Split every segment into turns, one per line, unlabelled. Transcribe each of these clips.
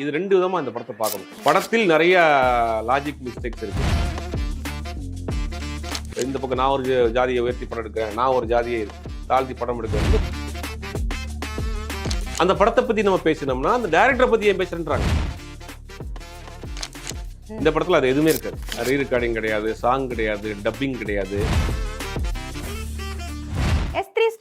இது ரெண்டு விதமா இந்த படத்தை பார்க்கணும். படத்தில் நிறைய லாஜிக் மிஸ்டேக்ஸ் இருக்கு. இந்த பக்கம் நான் ஒரு ஜாதியை உயர்த்தி படம் எடுக்கிறேன் நான் ஒரு ஜாதியை தாழ்த்தி படம் எடுக்கிறேன். அந்த படத்தை பத்தி நம்ம பேசினோம்னா அந்த டைரக்டரை பத்தி ஏன் பேசுறேன்றாங்க. இந்த படத்துல அது எதுவுமே இருக்காது. ரீ ரெக்கார்டிங் கிடையாது சாங் கிடையாது டப்பிங் கிடையாது.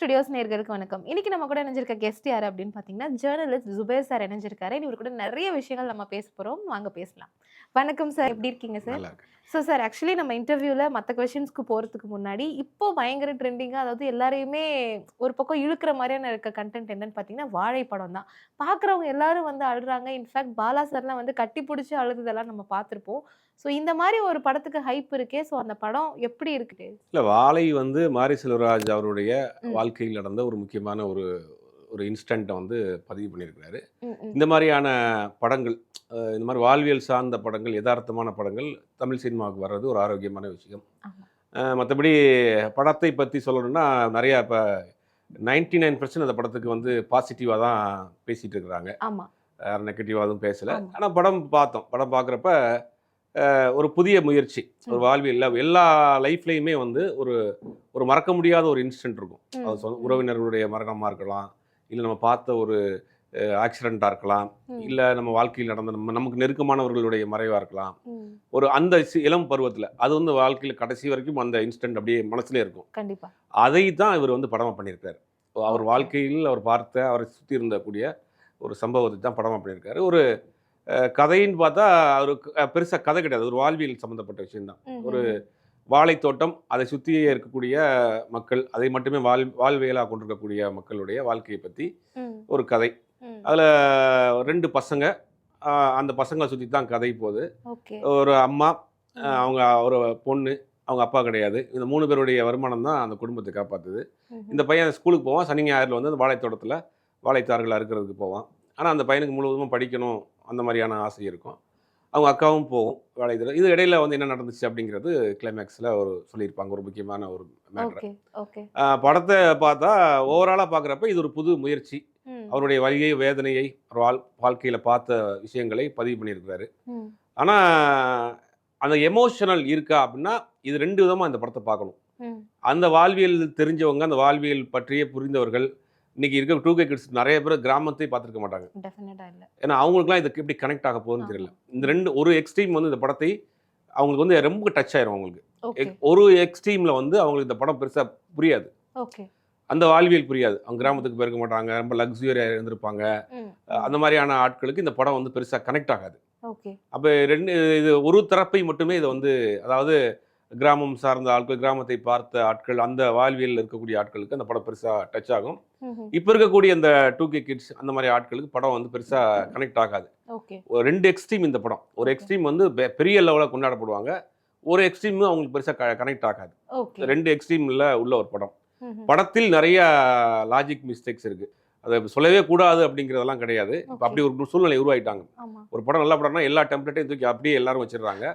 ஸ்டுடியோஸ் நேர்களுக்கு வணக்கம். இன்னைக்கு நம்ம கூட இணைஞ்சிருக்க கெஸ்ட் யார் அப்படின்னு பார்த்தீங்கன்னா ஜேர்னலிஸ்ட் ஜுபேர் சார் இணைஞ்சிருக்காரு. இவர் கூட நிறைய விஷயங்கள் நம்ம பேச போகிறோம் வாங்க பேசலாம். வணக்கம் சார் எப்படி இருக்கீங்க சார் ஸோ சார் ஆக்சுவலி நம்ம இன்டர்வியூவில் மற்ற கொஷின்ஸ்க்கு போகிறதுக்கு முன்னாடி இப்போ பயங்கர ட்ரெண்டிங்காக அதாவது எல்லாரையுமே ஒரு பக்கம் இழுக்கிற மாதிரியான இருக்க கண்டென்ட் என்னன்னு பார்த்தீங்கன்னா வாழைப்படம் தான். பார்க்குறவங்க எல்லாரும் வந்து அழுறாங்க. இன்ஃபேக்ட் பாலா சார்லாம் வந்து கட்டி பிடிச்சி அழுதுதெல்லாம் நம்ம பார்த்துருப்போம் ஸோ இந்த மாதிரி ஒரு படத்துக்கு ஹைப் இருக்கே ஸோ அந்த படம் எப்படி இருக்குது
இல்ல வாழை வந்து மாரி செல்வராஜ் அவருடைய. வாழ்க்கையில் நடந்த ஒரு முக்கியமான ஒரு ஒரு இன்ஸ்டண்ட்டை வந்து பதிவு பண்ணியிருக்கிறாரு. இந்த மாதிரியான படங்கள் இந்த மாதிரி வாழ்வியல் சார்ந்த படங்கள் யதார்த்தமான படங்கள் தமிழ் சினிமாவுக்கு வர்றது ஒரு ஆரோக்கியமான விஷயம். மற்றபடி படத்தை பற்றி சொல்லணும்னா நிறையா இப்போ நைன்டி நைன் அந்த படத்துக்கு வந்து பாசிட்டிவாக தான் பேசிகிட்டு இருக்கிறாங்க நெகட்டிவாக எதுவும் பேசலை. ஆனால் படம் பார்த்தோம் படம் பார்க்குறப்ப ஒரு புதிய முயற்சி ஒரு. வாழ்வியல் எல்லா லைஃப்லேயுமே வந்து ஒரு ஒரு மறக்க முடியாத ஒரு இன்சிடென்ட் இருக்கும் அது. உறவினர்களுடைய மரணமாக இருக்கலாம் இல்லை நம்ம பார்த்த ஒரு ஆக்சிடெண்ட்டாக இருக்கலாம். இல்லை நம்ம வாழ்க்கையில் நடந்த நம்ம நமக்கு நெருக்கமானவர்களுடைய மறைவாக இருக்கலாம். ஒரு அந்த இளம் பருவத்தில் அது வந்து வாழ்க்கையில் கடைசி வரைக்கும் அந்த இன்ஸ்டன்ட் அப்படியே மனசுலேயே இருக்கும்
கண்டிப்பா
அதை தான் இவர் வந்து படமாக பண்ணியிருக்காரு அவர். வாழ்க்கையில் அவர் பார்த்த அவரை சுற்றி இருந்தக்கூடிய ஒரு சம்பவத்தை தான் படமாக பண்ணியிருக்காரு ஒரு கதைன்னு பார்த்தா அவருக்கு பெருசாக கதை கிடையாது. ஒரு வாழ்வியல் சம்மந்தப்பட்ட விஷயம்தான்.
ம்,
ஒரு வாழைத்தோட்டம் அதை சுற்றியே இருக்கக்கூடிய மக்கள் அதை மட்டுமே வாழ் வாழ்வியலாக கொண்டிருக்கக்கூடிய மக்களுடைய வாழ்க்கையை பற்றி ஒரு கதை. அதில் ரெண்டு பசங்க அந்த பசங்களை சுற்றி தான் கதை போகுது. ஒரு அம்மா அவங்க ஒரு பொண்ணு அவங்க அப்பா கிடையாது. இந்த மூணு பேருடைய வருமானம் தான் அந்த குடும்பத்தை காப்பாற்றுது. இந்த பையன் ஸ்கூலுக்கு போவான். சனி ஞாயிறில் வந்து அந்த வாழைத்தோட்டத்தில் வாழைத்தார்கள் அறுக்கிறதுக்கு போவான். ஆனால் அந்த பையனுக்கு முழுவதுமாக படிக்கணும். அந்த மாதிரியான ஆசை இருக்கும். அவங்க அக்காவும் போகும் வாழைத்தோட்டம் இது இடையில வந்து என்ன நடந்துச்சு அப்படிங்கிறது கிளைமேக்ஸில் ஒரு சொல்லியிருப்பாங்க ஒரு முக்கியமான ஒரு மேட்ரு படத்தை பார்த்தா ஓவராலாக பார்க்குறப்ப இது ஒரு புது முயற்சி. அவருடைய வலியை வேதனையை வாழ் வாழ்க்கையில் பார்த்த விஷயங்களை பதிவு பண்ணியிருக்கிறாரு. ஆனால் அந்த எமோஷனல் இருக்கா அப்படின்னா இது ரெண்டு விதமாக இந்த படத்தை பார்க்கணும். அந்த வாழ்வியல் தெரிஞ்சவங்க அந்த வாழ்வியல் பற்றியே புரிந்தவர்கள் இன்னைக்கு இருக்க டூ கே கிட்ஸ் நிறைய பேர் கிராமத்தை பார்த்துருக்க மாட்டாங்க. ஏன்னா அவங்களுக்குலாம் இதுக்கு எப்படி கனெக்ட் ஆக போகுதுன்னு தெரியல. இந்த ரெண்டு ஒரு எக்ஸ்ட்ரீம் வந்து இந்த படத்தை அவங்களுக்கு வந்து ரொம்ப டச் ஆயிரும் அவங்களுக்கு. ஒரு எக்ஸ்ட்ரீமில் வந்து அவங்களுக்கு இந்த படம் பெருசாக புரியாது. அந்த வாழ்வியல் புரியாது. அவங்க கிராமத்துக்கு போயிருக்க மாட்டாங்க ரொம்ப லக்ஸுரியாக இருந்திருப்பாங்க. அந்த மாதிரியான ஆட்களுக்கு இந்த படம் வந்து பெருசாக கனெக்ட் ஆகாது. அப்போ ரெண்டு இது ஒரு தரப்பை மட்டுமே இதை வந்து அதாவது கிராமம் சார்ந்த ஆட்கள் கிராமத்தை பார்த்த ஆட்கள் அந்த வாழ்வியல் இருக்கக்கூடிய ஆட்களுக்கு அந்த படம் பெருசாக டச் ஆகும். இப்போ இருக்கக்கூடிய அந்த டூ கே கிட்ஸ் அந்த மாதிரி ஆட்களுக்கு படம் வந்து பெருசாக கனெக்ட் ஆகாது. ஒரு ரெண்டு எக்ஸ்ட்ரீம் இந்த படம். ஒரு. எக்ஸ்ட்ரீம் வந்து பெரிய லெவலில் கொண்டாடப்படுவாங்க. ஒரு எக்ஸ்ட்ரீம் அவங்களுக்கு பெருசாக கனெக்ட் ஆகாது. ரெண்டு எக்ஸ்ட்ரீமில் உள்ள ஒரு படம். படத்தில் நிறைய லாஜிக் மிஸ்டேக்ஸ் இருக்கு. அதை சொல்லவே கூடாது அப்படிங்கிறதெல்லாம் கிடையாது. இப்போ. அப்படி ஒரு சூழ்நிலை உருவாயிட்டாங்க. ஒரு படம் நல்ல படம்னா எல்லா டெம்ப்ளேட்டையும் தூக்கி அப்படியே எல்லாரும் வச்சிடுறாங்க.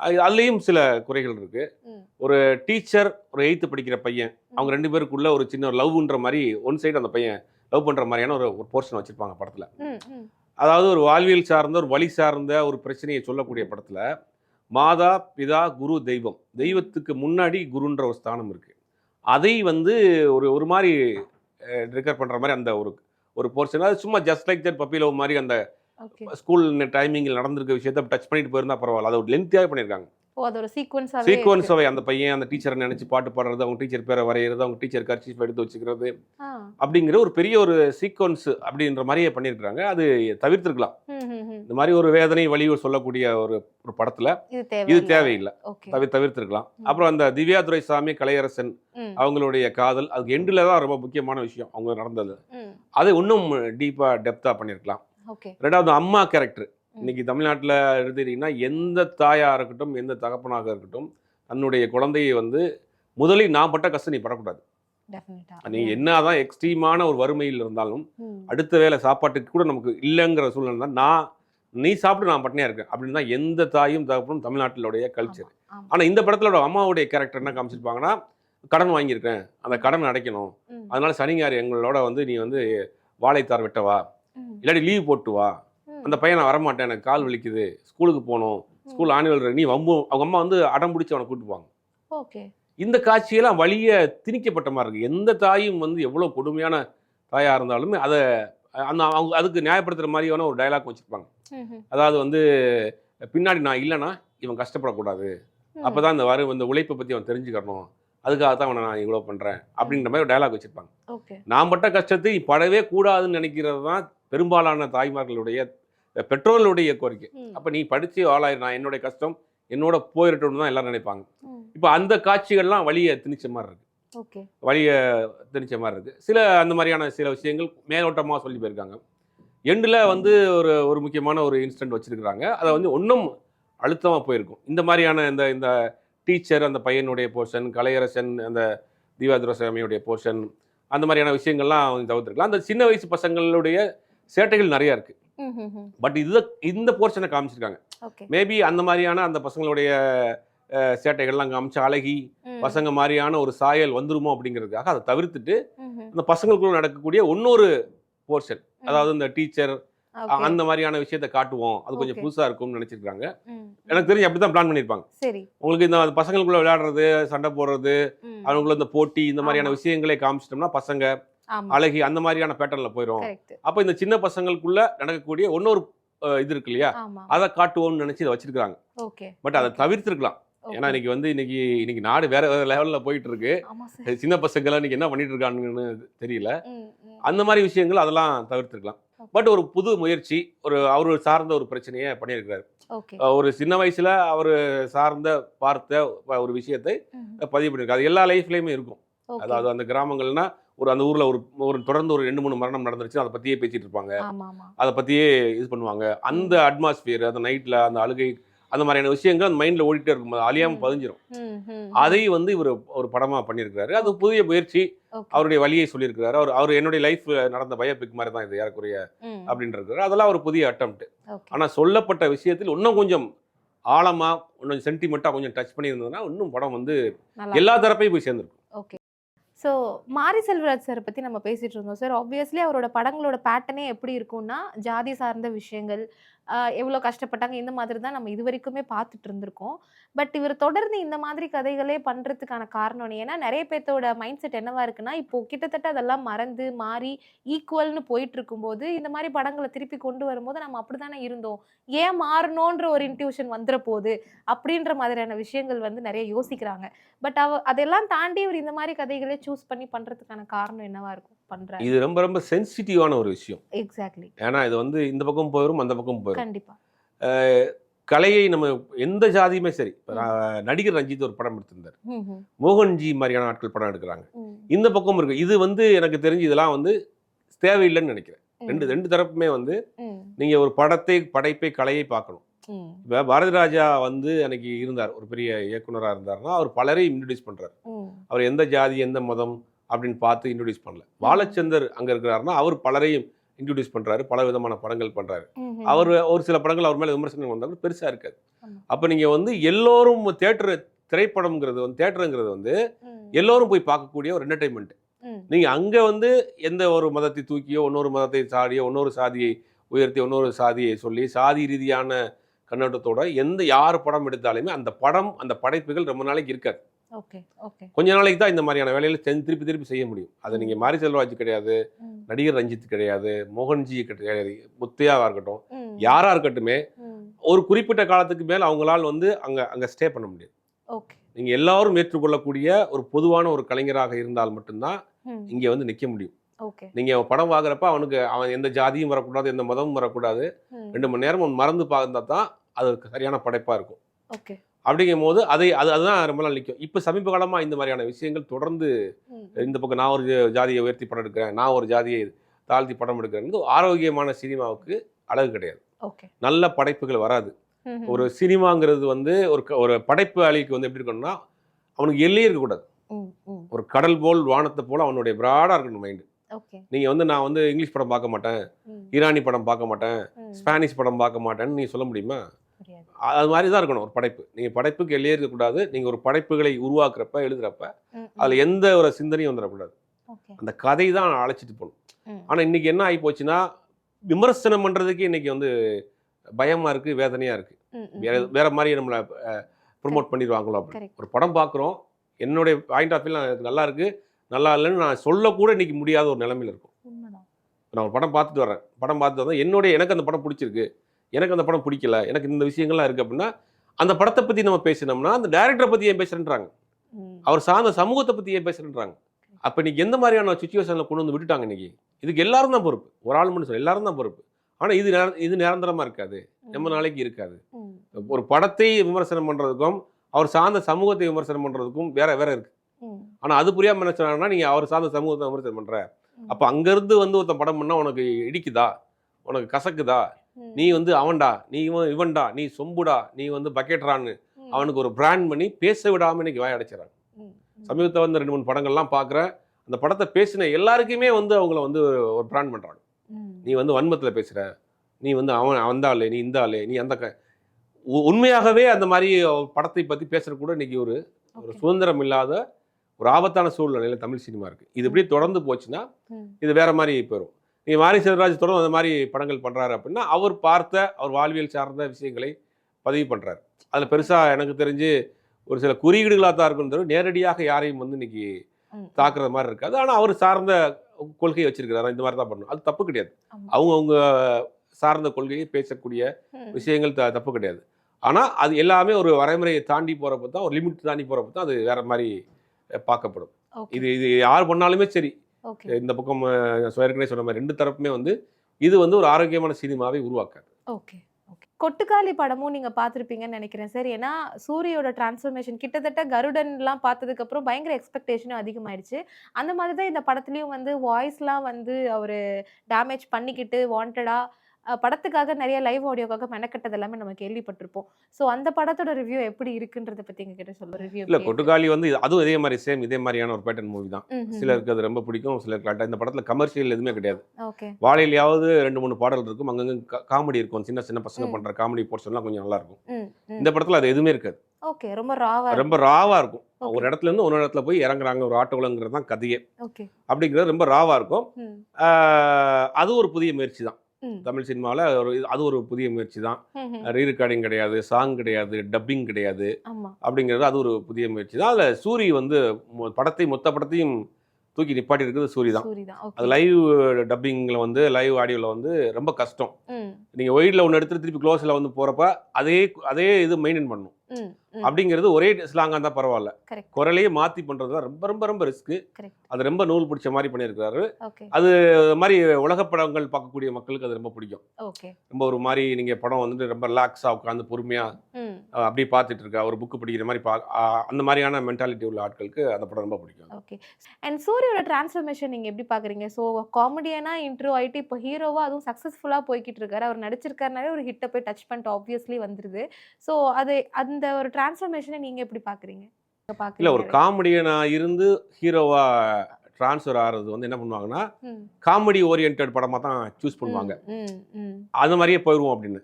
அதுலயும் சில குறைகள் இருக்கு. ஒரு டீச்சர் ஒரு எயித்து படிக்கிற பையன் அவங்க ரெண்டு பேருக்குள்ள ஒரு சின்ன ஒரு லவ்ன்ற மாதிரி ஒன் சைடு அந்த பையன் லவ் பண்ற மாதிரியான ஒரு ஒரு போர்ஷன் வச்சிருப்பாங்க படத்துல. அதாவது ஒரு வாழ்வியல் சார்ந்த ஒரு வழி சார்ந்த ஒரு பிரச்சனையை சொல்லக்கூடிய படத்துல மாதா பிதா குரு தெய்வம். தெய்வத்துக்கு முன்னாடி குருன்ற ஒரு ஸ்தானம் இருக்கு. அதை வந்து ஒரு ஒரு மாதிரி ரிகர் பண்ற மாதிரி அந்த ஒரு ஒரு போர்ஷன் அது சும்மா just like that puppy love மாதிரி அந்த ஸ்கூல் டைமிங்கில் நடந்திருக்க விஷயத்த டச் பண்ணிட்டு போயிருந்தா பரவாயில்ல. அதை ஒரு லென்த்தியாக பண்ணியிருக்காங்க.
சீக்வன்ஸாவே
அந்த பையன் அந்த டீச்சரை நினைச்சு பாட்டு பாடுறது அவங்க டீச்சர் பேரை வரைகிறது அவங்க டீச்சர் கர்ச்சீஃப் எடுத்து வச்சுக்கிறது அப்படிங்கிற ஒரு பெரிய ஒரு சீக்வன்ஸ் அப்படின்ற மாதிரியே பண்ணியிருக்காங்க அது தவிர்த்திருக்கலாம். இந்த மாதிரி ஒரு வேதனை வழி சொல்லக்கூடிய ஒரு ஒரு படத்துல
இது
இது
தேவை
தேவையில்லை. தவிர தவிர்த்திருக்கலாம். அப்புறம் அந்த திவ்யா துரைசாமி கலையரசன் அவங்களுடைய காதல் அதுக்கு எண்டில் தான் ரொம்ப முக்கியமான விஷயம் அவங்க நடந்தது. அது இன்னும் டீப்பாக டெப்த்தாக பண்ணியிருக்கலாம். ரெண்டாவது அம்மா கேரக்டர்
ம்.
இன்னைக்கு தமிழ்நாட்டில் எடுத்துக்கிட்டிங்கன்னா எந்த தாயாக இருக்கட்டும் எந்த தகப்பனாக இருக்கட்டும் தன்னுடைய குழந்தையை வந்து முதலில் நான் பட்ட கஷ்டம் நீ படக்கூடாது. நீ என்னதான் எக்ஸ்ட்ரீமான ஒரு வறுமையில் இருந்தாலும் அடுத்த வேளை சாப்பாட்டுக்கு கூட நமக்கு இல்லைங்கிற சூழ்நிலை தான் நான் நீ சாப்பிட்டு நான் பட்டினியா இருக்கேன் அப்படின்னு தான் எந்த தாயும் தகப்பனும் தமிழ்நாட்டிலுடைய கல்ச்சர் ஆனால் இந்த படத்தோட அம்மாவுடைய கேரக்டர் என்ன காமிச்சிருப்பாங்கன்னா கடன் வாங்கியிருக்கேன் அந்த கடன் அடைக்கணும். அதனால சனிஞார் எங்களோட வந்து நீ வந்து வாழைத்தார் வெட்டவா? இல்லாட்டி லீவ் போட்டு வா? அந்த பையன் நான் வரமாட்டேன் எனக்கு கால் வலிக்குது ஸ்கூலுக்கு போகணும் ஸ்கூல் ஆனுவல் நீ வம்பு அவங்க அம்மா வந்து அடம் பிடிச்சி அவனை கூட்டு போவாங்க.
ஓகே.
இந்த காட்சியெல்லாம் வழிய திணிக்கப்பட்ட மாதிரி இருக்கு. எந்த தாயும் வந்து எவ்வளோ கொடுமையான தாயா இருந்தாலுமே அதை அந்த அவங்க அதுக்கு நியாயப்படுத்துற மாதிரியான ஒரு டயலாக் வச்சிருப்பாங்க. அதாவது வந்து பின்னாடி நான் இல்லைன்னா இவன் கஷ்டப்படக்கூடாது. அப்பதான் இந்த வரு இந்த உழைப்பை பத்தி அவன் தெரிஞ்சுக்கணும். அதுக்காக தான் அவனை நான் இவ்வளோ பண்றேன். அப்படின்ற மாதிரி ஒரு டயலாக் வச்சிருப்பாங்க. நான் பட்ட கஷ்டத்தை படவே கூடாதுன்னு நினைக்கிறது தான் பெரும்பாலான தாய்மார்களுடைய பெற்றோர்களுடைய கோரிக்கை. அப்போ நீ படிச்சு ஆளாயிரு. நான் என்னுடைய கஷ்டம் என்னோட போயிடட்டும்னு தான் எல்லாரும் நினைப்பாங்க. இப்போ அந்த காட்சிகள்லாம் வழியை திணிச்ச மாதிரி இருக்கு. வழியை திணிச்ச மாதிரி இருக்கு. சில அந்த மாதிரியான சில விஷயங்கள் மேலோட்டமாக சொல்லி போயிருக்காங்க. எண்டில் வந்து ஒரு ஒரு முக்கியமான ஒரு இன்சிடென்ட் வச்சிருக்கிறாங்க. அதை வந்து இன்னும் அழுத்தமாக போயிருக்கும். இந்த மாதிரியான இந்த இந்த டீச்சர் அந்த பையனுடைய போர்ஷன் கலையரசன் அந்த தீபாதுரசாமியுடைய போர்ஷன் அந்த மாதிரியான விஷயங்கள்லாம் அவங்க தவிர்த்துருக்கலாம். அந்த சின்ன வயசு பசங்களுடைய சேட்டைகள் நிறையா இருக்கு. பட் இது இந்த போர்ஷனை காமிச்சிருக்காங்க. மேபி அந்த மாதிரியான அந்த பசங்களுடைய சேட்டைகள்லாம் காமிச்சு அழகி பசங்க மாதிரியான ஒரு சாயல் வந்துருமோ அப்படிங்கிறதுக்காக அதை தவிர்த்துட்டு அந்த பசங்களுக்குள்ள நடக்கக்கூடிய இன்னொரு போர்ஷன் அதாவது இந்த டீச்சர் அந்த மாதிரியான விஷயத்தை காட்டுவோம். அது கொஞ்சம். புதுசா இருக்கும்னு நினைச்சிருக்காங்க. எனக்கு தெரிஞ்சு அப்படிதான் பிளான் பண்ணியிருப்பாங்க.
சரி.
உங்களுக்கு இந்த பசங்களுக்குள்ள விளையாடுறது சண்டை போடுறது. அவங்களுக்குள்ள இந்த போட்டி இந்த மாதிரியான. விஷயங்களை காமிச்சிட்டோம்னா பசங்க அழகி அந்த மாதிரியான பேட்டர்ல போயிடும் அப்போ இந்த சின்ன பசங்களுக்குள்ள நடக்கக்கூடிய இன்னொரு இது இருக்கு இல்லையா? அதை காட்டுவோம்னு நினைச்சு இதை வச்சிருக்காங்க பட் அதை தவிர்த்திருக்கலாம். ஏன்னா இன்னைக்கு வந்து இன்னைக்கு இன்னைக்கு நாடு வேற வேற லெவல்ல போயிட்டு இருக்கு சின்ன பசங்க இன்னைக்கு என்ன பண்ணிட்டு இருக்காங்கன்னு தெரியல. அந்த மாதிரி விஷயங்கள் அதெல்லாம் தவிர்த்திருக்கலாம். பட் ஒரு புது முயற்சி ஒரு அவர் சார்ந்த ஒரு பிரச்சனையை பண்ணியிருக்கிறாரு. ஒரு சின்ன வயசுல அவர் சார்ந்த பார்த்த ஒரு விஷயத்தை. பதிவு பண்ணியிருக்காரு. அது எல்லா லைஃப்லயுமே இருக்கும். அதாவது அந்த கிராமங்கள்னா ஒரு அந்த ஊர்ல ஒரு ஒரு தொடர்ந்து ஒரு ரெண்டு மூணு மரணம் நடந்துருச்சு அதை பத்தியே பேசிட்டு இருப்பாங்க அதை பத்தியே இது பண்ணுவாங்க. அந்த அட்மாஸ்பியர் அந்த நைட்ல அந்த அழுகை அந்த மாதிரியான விஷயங்கள் அந்த மைண்ட்ல ஓடிட்டே இருக்கும் அது அழியாம
ம்.
பதிஞ்சிரும்.
ம், ம்.
அதை வந்து இவர் ஒரு படமா பண்ணியிருக்கிறாரு. அது புதிய முயற்சி. அவருடைய வழியை சொல்லியிருக்கிறாரு. அவர் அவர் என்னுடைய லைஃப் நடந்த பயோபிக் மாதிரி தான் இது ஏறக்குறைய
ம்.
அப்படின்றது அதெல்லாம் ஒரு புதிய அட்டம்ப்ட்
Okay.
ஆனா சொல்லப்பட்ட விஷயத்தில் இன்னும் கொஞ்சம் ஆழமா இன்னும் சென்டிமெண்ட்டாக கொஞ்சம் டச் பண்ணியிருந்ததுன்னா இன்னும் படம் வந்து எல்லா தரப்பையும் போய் சேர்ந்துருக்கும்.
ஓகே. ஸோ மாரி செல்வராஜ் சாரை பற்றி நம்ம பேசிகிட்டு இருந்தோம். சார் ஆப்வியஸ்லி அவரோட படங்களோட பேட்டர்னே எப்படி இருக்கும்னா ஜாதி சார்ந்த விஷயங்கள் எவ்வளோ கஷ்டப்பட்டாங்க இந்த மாதிரி தான் நம்ம இது வரைக்குமே பார்த்துட்டு இருந்திருக்கோம். பட் இவர் தொடர்ந்து இந்த மாதிரி கதைகளே பண்ணுறதுக்கான காரணம் ஏன்னா நிறைய பேர்த்தோட மைண்ட் செட் என்னவா இருக்குன்னா இப்போ கிட்டத்தட்ட அதெல்லாம் மறந்து மாறி ஈக்குவல்னு போயிட்டு இருக்கும்போது இந்த மாதிரி படங்களை திருப்பி கொண்டு வரும்போது நம்ம அப்படி தானே இருந்தோம். ஏன் மாறணுன்ற ஒரு இன்ட்யூஷன் வந்துட போகுது அப்படின்ற மாதிரியான விஷயங்கள் வந்து நிறைய யோசிக்கிறாங்க. பட் அவ அதெல்லாம் தாண்டி இவர் இந்த மாதிரி கதைகளே சூஸ் பண்ணி பண்றதுக்கான காரணம் என்னவா இருக்கும்? பண்றாரு.
இது ரொம்ப ரொம்ப சென்சிட்டிவான ஒரு விஷயம்.
எக்ஸாக்ட்லி
ஏன்னா இது வந்து இந்த பக்கம் போயிடும் அந்த பக்கம் போயிடும்
கண்டிப்பா.
கலையை நம்ம எந்த ஜாதியுமே சரி நடிகர் ரஞ்சித் ஒரு படம் எடுத்திருந்தார். மோகன்ஜி மாதிரியான ஆட்கள் படம் எடுக்கிறாங்க. இந்த பக்கம் இருக்கு. இது வந்து எனக்கு தெரிஞ்சு இதெல்லாம் வந்து தேவையில்லைன்னு நினைக்கிறேன். ரெண்டு ரெண்டு தரப்புமே வந்து நீங்க ஒரு படத்தை படைப்பை கலையை பார்க்கணும். இப்போ பாரதி ராஜா வந்து அன்னைக்கு இருந்தார். ஒரு பெரிய இயக்குனராக இருந்தாருன்னா அவர் பலரையும் இன்ட்ரடியூஸ் பண்றாரு. அவர் எந்த ஜாதி எந்த மதம் அப்படின்னு பார்த்து இன்ட்ரடியூஸ் பண்ணல. பாலச்சந்தர் அங்க இருக்கிறாருன்னா அவர் பலரையும் இன்ட்ரடியூஸ் பண்றாரு பல விதமான படங்கள்
ம்.
அவர் ஒரு சில படங்கள் அவர் மேல விமர்சனம் வந்தாலும் பெருசா இருக்காது. அப்ப நீங்க வந்து எல்லோரும் தேட்டர் திரைப்படம்ங்கிறது வந்து தேட்டருங்கிறது வந்து எல்லோரும் போய் பார்க்கக்கூடிய ஒரு என்டர்டைன்மெண்ட்
ம்,
நீங்க அங்க வந்து எந்த ஒரு மதத்தை தூக்கியோ இன்னொரு மதத்தை சாடியோ இன்னொரு சாதியை உயர்த்தி இன்னொரு சாதியை சொல்லி சாதி ரீதியான கண்ணோட்டத்தோட எந்த யார் படம் எடுத்தாலுமே அந்த படம் அந்த படைப்புகள் ரொம்ப நாளைக்கு இருக்காது. கொஞ்ச நாளைக்கு தான் இந்த மாதிரியான வேலையில செஞ்சு திருப்பி திருப்பி செய்ய முடியும். அது நீங்க மாரி செல்வராஜ் கிடையாது நடிகர் ரஞ்சித் கிடையாது மோகன்ஜி கிடையாது முத்தையாவா இருக்கட்டும் யாரா இருக்கட்டுமே ஒரு குறிப்பிட்ட காலத்துக்கு மேல் அவங்களால் வந்து அங்க அங்க ஸ்டே பண்ண முடியாது. நீங்க எல்லாரும் ஏற்றுக்கொள்ளக்கூடிய ஒரு பொதுவான ஒரு கலைஞராக இருந்தால் மட்டும்தான் இங்க வந்து நிக்க முடியும். நீங்க படம் பார்க்குறப்ப அவனுக்கு அவன் எந்த ஜாதியும் வரக்கூடாது எந்த மதமும் வரக்கூடாது. ரெண்டு மணி நேரம் மறந்து பார்த்தா தான் அது சரியான படைப்பா இருக்கும்.
ஓகே.
அப்படிங்கும் போது அதை அது அதுதான் ரொம்ப நாள் நிற்கும் இப்போ சமீப காலமா இந்த மாதிரியான விஷயங்கள் தொடர்ந்து இந்த பக்கம் நான் ஒரு ஜாதியை உயர்த்தி படம் எடுக்கிறேன் நான் ஒரு ஜாதியை தாழ்த்தி படம் எடுக்கிறேன் ஆரோக்கியமான சினிமாவுக்கு அழகு கிடையாது. நல்ல படைப்புகள் வராது. ஒரு சினிமாங்கிறது வந்து ஒரு ஒரு படைப்பு அழிக்கு வந்து எப்படி இருக்கணும்னா அவனுக்கு எல்லையே இருக்கக்கூடாது. ஒரு கடல் போல் வானத்தை போல அவனுடைய பிராடாக இருக்கணும் மைண்டு நீங்கள் வந்து நான் வந்து இங்கிலீஷ் படம் பார்க்க மாட்டேன் ஈரானி படம் பார்க்க மாட்டேன் ஸ்பானிஷ் படம் பார்க்க மாட்டேன்னு நீ சொல்ல முடியுமா? அது மாதிரி தான் இருக்கணும் ஒரு படைப்பு. நீங்கள் படைப்புக்கு எல்லையே இருக்கக்கூடாது நீங்கள் ஒரு படைப்புகளை உருவாக்குறப்ப எழுதுறப்ப அதில் எந்த ஒரு சிந்தனையும் வந்துடக்கூடாது. அந்த கதை தான் அழைச்சிட்டு போகணும். ஆனால் இன்னைக்கு என்ன ஆகி போச்சுன்னா விமர்சனம் பண்றதுக்கே இன்னைக்கு வந்து பயமா இருக்கு வேதனையா இருக்கு.
ம், ம்,
வேற. வேற மாதிரி நம்மளை ப்ரொமோட் பண்ணிடுவாங்களோ அப்படி.
Correct.
ஒரு படம் பார்க்குறோம் என்னுடைய பாயிண்ட் ஆஃப் வியூ எனக்கு நல்லா இருக்கு நல்லா இல்லைன்னு நான் சொல்லக்கூட இன்னைக்கு முடியாத ஒரு நிலைமையில இருக்கும். நான் ஒரு படம் பார்த்துட்டு வரேன் படம் பார்த்துட்டு வந்தா என்னுடைய எனக்கு அந்த படம் பிடிச்சிருக்கு. எனக்கு அந்த படம் பிடிக்கல. எனக்கு இந்த விஷயங்கள்லாம் இருக்கு அப்படின்னா அந்த படத்தை பத்தி நம்ம பேசினோம்னா அந்த டைரக்டரை பத்தி ஏன் பேசுறேன்றாங்க.
ம்.
அவர் சார்ந்த சமூகத்தை பத்தி ஏன் பேசுறேன்றாங்க. அப்ப இன்னைக்கு எந்த மாதிரியான சுச்சுவேஷன்ல கொண்டு வந்து விட்டுட்டாங்க இன்னைக்கு? இதுக்கு எல்லாரும் தான் பொறுப்பு. ஒரு ஆள் சொல்ல எல்லாரும் தான் பொறுப்பு. ஆனா இது இது நிரந்தரமா இருக்காது. ரொம்ப நாளைக்கு இருக்காது. ஒரு படத்தை விமர்சனம் பண்றதுக்கும் அவர் சார்ந்த சமூகத்தை விமர்சனம் பண்றதுக்கும் வேற வேற இருக்கு.
ம்.
ஆனா அது புரியாம என்ன சொன்னாங்கன்னா நீங்க அவர் சார்ந்த சமூகத்தை விமர்சனம் பண்ற.
ம்.
அப்ப அங்கிருந்து வந்து ஒருத்தன் படம் பண்ணா உனக்கு இடிக்குதா? உனக்கு கசக்குதா. நீ வந்து அவன்டா நீ இவன் இவன்டா நீ சொம்புடா நீ வந்து பக்கெட்ரான்னு. அவனுக்கு ஒரு பிராண்ட் பண்ணி பேச விடாம இன்னைக்கு வாய் அடைச்சிடறாங்க.
ம்.
சமீபத்தில் வந்து ரெண்டு மூணு படங்கள்லாம் பார்க்குறேன் அந்த படத்தை பேசின எல்லாருக்குமே வந்து அவங்கள வந்து ஒரு பிராண்ட் பண்றாங்க
ம்.
நீ வந்து வன்மத்துல பேசுற நீ வந்து அவன் அந்த ஆளு நீ இந்த ஆளு நீ அந்த க உண்மையாகவே அந்த மாதிரி படத்தை பத்தி பேசுறது கூட இன்னைக்கு ஒரு ஒரு. சுதந்திரம் இல்லாத ஒரு ஆபத்தான சூழ்நிலையில தமிழ் சினிமா இருக்கு இது இப்படி தொடர்ந்து போச்சுன்னா. இது வேற மாதிரி போயிடும் நீ மாரி செல்வராஜ் தொடர்ந்து அந்த மாதிரி படங்கள் பண்றாரு அப்படின்னா அவர் பார்த்த அவர் வாழ்வியல் சார்ந்த விஷயங்களை பதிவு பண்றாரு அதுல பெருசா எனக்கு தெரிஞ்சு ஒரு சில குறியீடுகளாக தான் இருக்கும் தவிர நேரடியாக யாரையும் வந்து இன்னைக்கு
ம்.
தாக்குறது மாதிரி இருக்காது ஆனா அவர் சார்ந்த கொள்கையை வச்சிருக்கிறாரு இந்த மாதிரி தான் பண்ணணும் அது தப்பு கிடையாது. அவங்க அவங்க சார்ந்த கொள்கையை பேசக்கூடிய. விஷயங்கள் த- தப்பு கிடையாது ஆனா அது எல்லாமே ஒரு வரைமுறையை தாண்டி போறப்ப தான் ஒரு லிமிட் தாண்டி போறப்ப தான் அது வேற மாதிரி பார்க்கப்படும். இது இது யார் பண்ணாலுமே சரி. இந்த பக்கம் ஏற்கனவே சொன்ன மாதிரி ரெண்டு தரப்புமே வந்து இது வந்து ஒரு ஆரோக்கியமான சினிமாவை உருவாக்காது.
Okay okay. கொட்டுக்காளி படமும் நீங்க பார்த்திருப்பீங்கன்னு நினைக்கிறேன். சார் ஏன்னா சூரியோட டிரான்ஸ்ஃபர்மேஷன் கிட்டத்தட்ட கருடன்லாம் பார்த்ததுக்கு அப்புறம் பயங்கர எக்ஸ்பெக்டேஷனும் அதிகமாயிடுச்சு. அந்த மாதிரி தான் இந்த படத்துலயும் வந்து வாய்ஸ்லாம் வந்து அவர் டேமேஜ் பண்ணிக்கிட்டு வாண்டடா படத்துக்காக நிறைய லைவ் ஆடியோக்காக மெனக்கட்டது எல்லாமே நம்ம கேள்விப்பட்டிருப்போம். ஸோ அந்த படத்தோட ரிவ்யூ எப்படி இருக்குன்றத பத்தி எங்க கிட்ட சொல்ல ரிவ்யூ
இல்ல கொட்டுக்காளி வந்து அதுவும் இதே மாதிரி சேம் இதே மாதிரியான ஒரு பேட்டர்ன் மூவி தான். சிலருக்கு அது ரொம்ப பிடிக்கும் சிலருக்கு லாட்டா இந்த படத்துல கமர்ஷியல் எதுவுமே கிடையாது.
ஓகே.
வாழையிலையாவது ரெண்டு மூணு பாடல் இருக்கும் அங்கங்க காமெடி இருக்கும். சின்ன சின்ன பசங்க
ம்.
பண்ற காமெடி போர்ஷன்லாம் கொஞ்சம் நல்லா இருக்கும். இந்த படத்துல அது எதுவுமே இருக்காது.
ஓகே ரொம்ப ராவா
ரொம்ப ராவா இருக்கும். ஒரு இடத்துல இருந்து ஒரு இடத்துல போய் இறங்குறாங்க ஒரு ஆட்டோலங்கிறது தான் கதையே.
ஓகே.
அப்படிங்கிறது ரொம்ப ராவா இருக்கும். அது ஒரு புதிய முயற்சி தான். தமிழ் சினிமாவில் ஒரு அது ஒரு புதிய முயற்சி தான். ரீ ரெக்கார்டிங் கிடையாது சாங் கிடையாது டப்பிங் கிடையாது அப்படிங்கிறது அது ஒரு புதிய முயற்சி தான். அதில் சூரி வந்து படத்தை மொத்த படத்தையும் தூக்கி நிப்பாட்டி இருக்கிறது சூரி தான். அது லைவ் டப்பிங்கில் வந்து லைவ் ஆடியோவில் வந்து ரொம்ப கஷ்டம். நீங்கள் ஒயிடில் ஒன்று எடுத்துட்டு திருப்பி க்ளோஸில் வந்து போகிறப்ப அதே அதே இது மெயின்டைன் பண்ணணும்
ம் ம்.
அப்படிங்கிறது ஒரே ஸ்லாங்காக இருந்தால் பரவாயில்ல. குரலையே மாற்றி பண்ணுறது தான் ரொம்ப ரொம்ப ரொம்ப ரிஸ்க்கு அது ரொம்ப நூல் பிடிச்ச மாதிரி பண்ணியிருக்கிறாரு. அது மாதிரி உலக படங்கள் பார்க்கக்கூடிய மக்களுக்கு அது ரொம்ப பிடிக்கும். ரொம்ப ஒரு மாதிரி நீங்கள் படம் வந்துட்டு ரொம்ப ரிலாக்ஸாக உட்காந்து பொறுமையாக
ம்
அப்படியே பார்த்துட்டு இருக்கா ஒரு புக்கு படிக்கிற மாதிரி பா அந்த மாதிரியான மென்டாலிட்டி உள்ள ஆட்களுக்கு அந்த படம் ரொம்ப பிடிக்கும்.
ஓகே அண்ட் சூரியோட டிரான்ஸ்ஃபர்மேஷன் நீங்க எப்படி பாக்குறீங்க ஸோ காமெடியனா இன்ட்ரோ ஆயிட்டு இப்போ ஹீரோவா அதுவும் சக்ஸஸ்ஃபுல்லா போய்கிட்டு இருக்காரு. அவர் நடிச்சிருக்காருனாலே ஒரு ஹிட்டை போய் டச் பண்ணிட்டு ஆப்வியஸ்லி வந்துருது. ஸோ அது அந்த ஒரு டிரான்ஸ்ஃபர்மேஷனை நீங்க எப்படி பாக்குறீங்க நீங்க
இல்லை ஒரு காமெடியனாக இருந்து ஹீரோவா ட்ரான்ஸ்ஃபர் ஆகிறது வந்து என்ன பண்ணுவாங்கன்னா காமெடி ஓரியன்ட் படமாக தான் சூஸ் பண்ணுவாங்க. அந்த மாதிரியே போயிடுவோம் அப்படின்னு.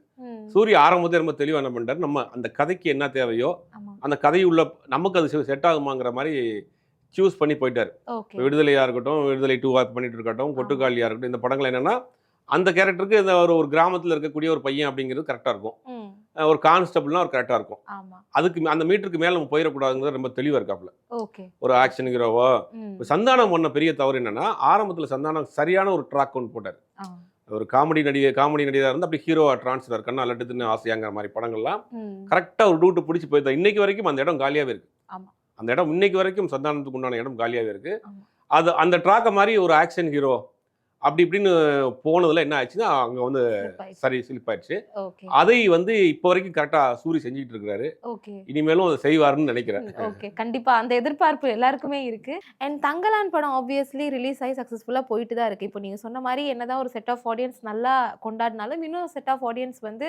சூரிய ஆரம்பத்தை ரொம்ப தெளிவாக என்ன பண்ணிட்டாரு? நம்ம அந்த கதைக்கு என்ன தேவையோ அந்த கதை உள்ள நமக்கு அது செட் ஆகுமாங்கிற மாதிரி சூஸ் பண்ணி போயிட்டாரு. விடுதலையாக இருக்கட்டும் விடுதலை டூ பண்ணிட்டு இருக்கட்டும் கொட்டுக்காளியாக இருக்கட்டும் இந்த படங்கள் என்னன்னா அந்த கேரக்டருக்கு இந்த ஒரு ஒரு கிராமத்தில் இருக்கக்கூடிய ஒரு பையன் அப்படிங்கிறது கரெக்டாக இருக்கும். ஒரு கான்ஸ்டபிள்னா ஒரு கரெக்டாக இருக்கும். அதுக்கு அந்த மீட்டருக்கு மேலே நம்ம போயிடக்கூடாதுங்கிறது ரொம்ப தெளிவாக இருக்காப்புல. ஒரு ஆக்ஷன் ஹீரோவோ சந்தானம் பண்ண பெரிய தவறு என்னன்னா ஆரம்பத்தில் சந்தானம் சரியான ஒரு ட்ராக் ஒன்று போட்டார். ஒரு காமெடி நடிகை காமெடி நடிகராக இருந்து அப்படி ஹீரோவா ட்ரான்ஸ்ஃபர் கண்ணா லட்டுன்னு ஆசையாங்கிற மாதிரி படங்கள்லாம் கரெக்டாக ஒரு ரூட்டு பிடிச்சி போயிருந்தா இன்னைக்கு வரைக்கும் அந்த இடம் காலியாகவே இருக்கு. அந்த இடம் இன்னைக்கு வரைக்கும் சந்தானத்துக்கு உண்டான இடம் காலியாகவே இருக்கு. அது அந்த ட்ராக்கை மாதிரி ஒரு ஆக்ஷன் ஹீரோ அப்படி இப்படின்னு போனதுல என்ன ஆச்சுன்னா அங்க வந்து. சரி ஸ்லிப் ஆயிடுச்சு. அதை வந்து இப்போ வரைக்கும் கரெக்டா சூரி செஞ்சுட்டு இருக்காரு இனிமேலும் அதை செய்வாருன்னு நினைக்கிறேன்.
ஓகே. கண்டிப்பா அந்த எதிர்பார்ப்பு எல்லாருக்குமே இருக்கு. அண்ட் தங்கலான் படம் ஆப்வியஸ்லி ரிலீஸ் ஆகி சக்ஸஸ்ஃபுல்லாக போயிட்டு தான் இருக்கு. இப்போ நீங்க சொன்ன மாதிரி என்னதான் ஒரு செட் ஆஃப் ஆடியன்ஸ் நல்லா கொண்டாடினாலும் இன்னும் செட் ஆஃப் ஆடியன்ஸ் வந்து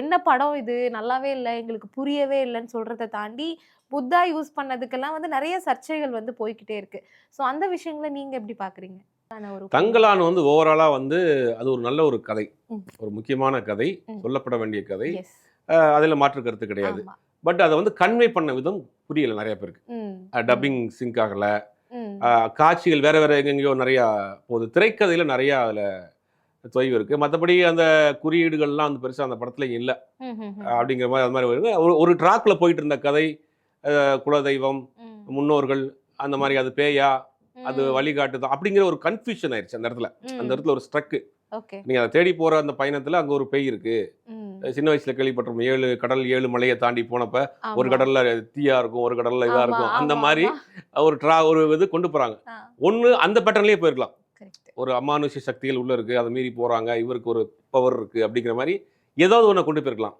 என்ன படம் இது? நல்லாவே இல்லை எங்களுக்கு புரியவே இல்லைன்னு சொல்றதை தாண்டி புத்தா யூஸ் பண்ணதுக்கெல்லாம் வந்து நிறைய சர்ச்சைகள் வந்து போய்க்கிட்டே இருக்கு. ஸோ அந்த விஷயங்களை நீங்க எப்படி பாக்குறீங்க?
தங்கலான் வந்து ஓவராலா வந்து அது ஒரு நல்ல ஒரு கதை. ஒரு முக்கியமான கதை. சொல்லப்பட வேண்டிய கதை. அதுல மாற்று கருத்து கிடையாது. பட் அதை வந்து கன்வே பண்ண விதம் புரியல நிறைய பேருக்கு. டப்பிங் சிங்க் ஆகல. காட்சிகள் வேற வேற எங்கெங்கேயோ நிறையா போகுது. திரைக்கதையில நிறைய அதுல தொய்வு இருக்கு. மற்றபடி அந்த குறியீடுகள்லாம் அந்த பெருசா அந்த படத்துல இல்ல. அப்படிங்கிற மாதிரி அது மாதிரி வருது ஒரு ஒரு ட்ராக்ல போயிட்டு இருந்த கதை குலதெய்வம் முன்னோர்கள் அந்த மாதிரி அது பேயா? அது வழிகாட்டுதான் அப்படிங்கிற ஒரு கன்ஃபியூஷன் ஆயிடுச்சு அந்த இடத்துல. அந்த. இடத்துல ஒரு ஸ்ட்ரக்
ஓகே.
நீங்க அதை தேடி போற அந்த பயணத்துல அங்க ஒரு பேய் இருக்கு. சின்ன வயசுல கேள்விப்பட்டிருப்போம். ஏழு கடல் ஏழு மலையை தாண்டி போனப்ப ஒரு. கடல்ல தீயா இருக்கும் ஒரு கடல்ல இதா இருக்கும். அந்த மாதிரி. ஒரு ட்ரா ஒரு இது கொண்டு போறாங்க. ஒண்ணு அந்த பேட்டர்ன்லயே போயிருக்கலாம். ஒரு அமானுஷ்ய சக்திகள் உள்ள இருக்கு அதை மீறி போறாங்க இவருக்கு ஒரு பவர் இருக்கு அப்படிங்கிற மாதிரி ஏதாவது ஒண்ணு கொண்டு போயிருக்கலாம்.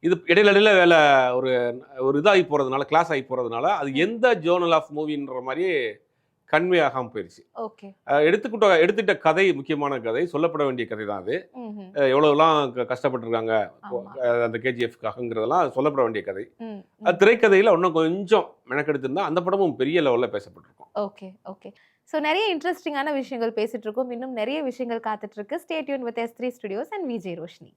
இது இடையில இடையில வேலை ஒரு ஒரு இதாகி போறதுனால கிளாஸ் ஆகி போறதுனால அது எந்த ஜேர்னல் ஆஃப் மூவின்ற மாதிரியே கன்வே ஆகாம போயிருச்சு.
ஓகே.
அஹ் எடுத்துக்கிட்ட எடுத்துட்ட கதை முக்கியமான கதை சொல்லப்பட வேண்டிய கதை தான் அது. எவ்வளவுலாம் கஷ்டப்பட்டிருக்காங்க அந்த கேஜிஎஃப்காகங்கிறதெல்லாம் சொல்லப்பட வேண்டிய கதை. அது திரைக்கதையில இன்னும் கொஞ்சம் மெனக்கெடுத்திருந்தா அந்த படமும் பெரிய லெவல்ல பேசப்பட்டிருக்கும்.
Okay okay. ஸோ நிறைய இன்ட்ரெஸ்டிங்கான விஷயங்கள் பேசிட்டு இருக்கோம். இன்னும் நிறைய விஷயங்கள் காத்துட்டு இருக்கு. Stay tuned with S three Studios and Vijay Roshini